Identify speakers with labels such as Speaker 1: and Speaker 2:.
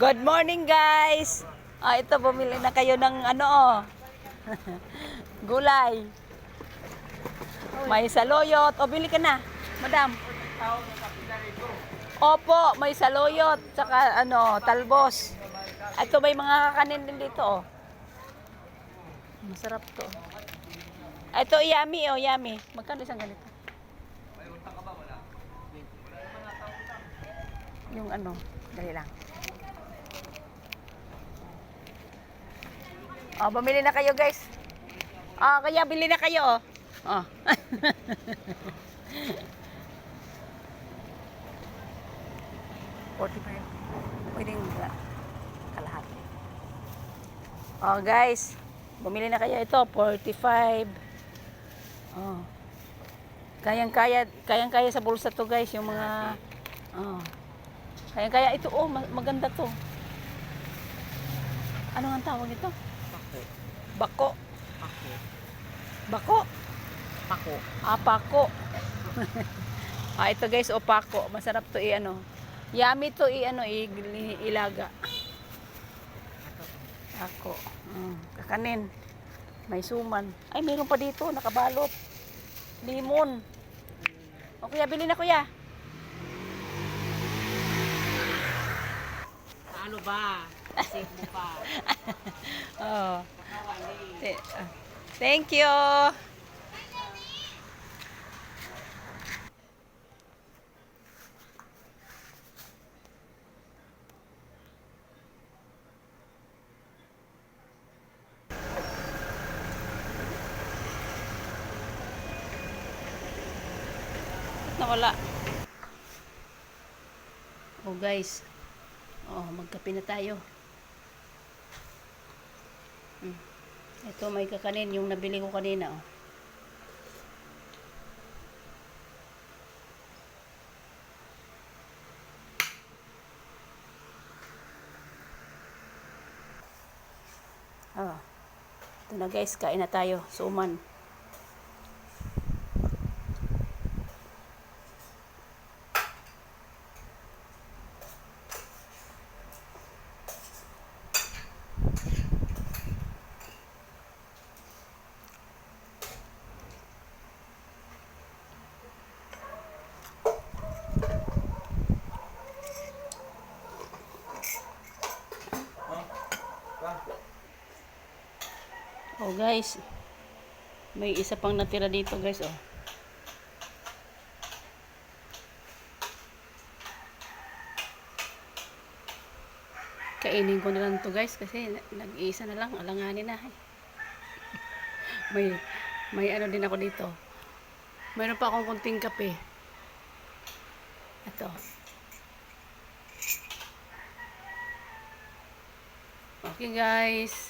Speaker 1: Good morning guys! Ah, ito, bumili na kayo ng ano oh. Gulay. May saluyot. O, bili ka na, madam. Opo, may saluyot. Tsaka ano, talbos. Ito may mga kakanin din dito oh. Masarap to. Ito, yummy oh, yummy. Magkano isang ganito? Yung ano, dali lang. Oh, bumili na kayo, guys. Ah, kaya bili na kayo, oh. Oh. Forty-five. Pwede yung kalahati. Oh, guys. Bumili na kayo ito. 45. Oh. Kayang-kaya, kayang-kaya sa bulsa to, guys. Yung mga, oh. Kayang-kaya ito, oh, ma- maganda to. Ano ang tawag ito? Bako.
Speaker 2: Pako.
Speaker 1: Bako.
Speaker 2: Pako.
Speaker 1: Ah, pako. ah, ito guys, o pako. Masarap to i-ano. Yummy to i-ano, ilaga. Pako. Mm, kakanin. May suman. Ay, mayroon pa dito, nakabalot. Limon. O kuya, bili na kuya.
Speaker 2: Ba? Save mo pa.
Speaker 1: Oh. Th- ah, Thank you. Ba't nawala? Oh guys. Oh, magkape na tayo. Hmm. Ito may kakanin, yung nabili ko kanina. Oh. Oh. Ito na guys, kain na tayo. Suman. Oh guys, may isa pang natira dito guys oh. Kainin ko na lang to guys kasi na- nag-iisa na lang, alanganin na. eh. may may ano din ako dito. Mayroon pa akong kunting kape. Ito. Okay guys.